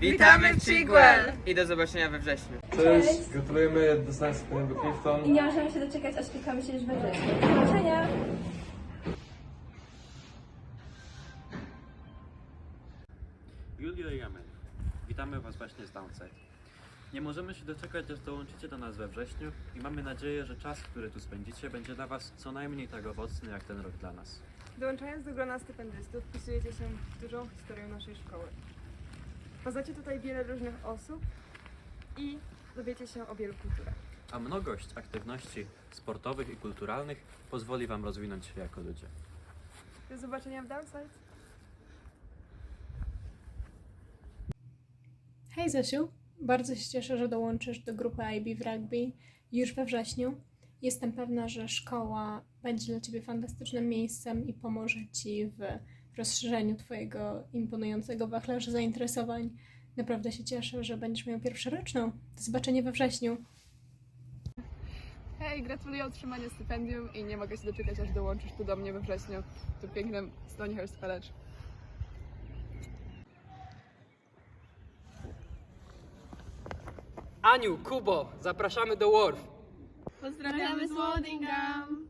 Witamy w Chigwell! I do zobaczenia we wrześniu. Cześć, gratulujemy dostania stypendium do I nie możemy się doczekać, aż spotkamy się już we wrześniu. Do zobaczenia! Julio i Amen. Witamy Was właśnie z Downside. Nie możemy się doczekać, aż dołączycie do nas we wrześniu i mamy nadzieję, że czas, który tu spędzicie, będzie dla Was co najmniej tak owocny, jak ten rok dla nas. Dołączając do grona stypendystów, wpisujecie się w dużą historię naszej szkoły. Poznacie tutaj wiele różnych osób i dowiecie się o wielu kulturach. A mnogość aktywności sportowych i kulturalnych pozwoli Wam rozwinąć się jako ludzie. Do zobaczenia w Downside! Hej Zosiu, bardzo się cieszę, że dołączysz do grupy IB w rugby już we wrześniu. Jestem pewna, że szkoła będzie dla Ciebie fantastycznym miejscem i pomoże Ci w rozszerzeniu Twojego imponującego wachlarza zainteresowań. Naprawdę się cieszę, że będziesz miał pierwszoroczną. Do zobaczenia we wrześniu. Hej, gratuluję otrzymania stypendium i nie mogę się doczekać, aż dołączysz tu do mnie we wrześniu, tu pięknym Stonehurst College. Aniu, Kubo, zapraszamy do Wharf. Pozdrawiamy z Woldingham!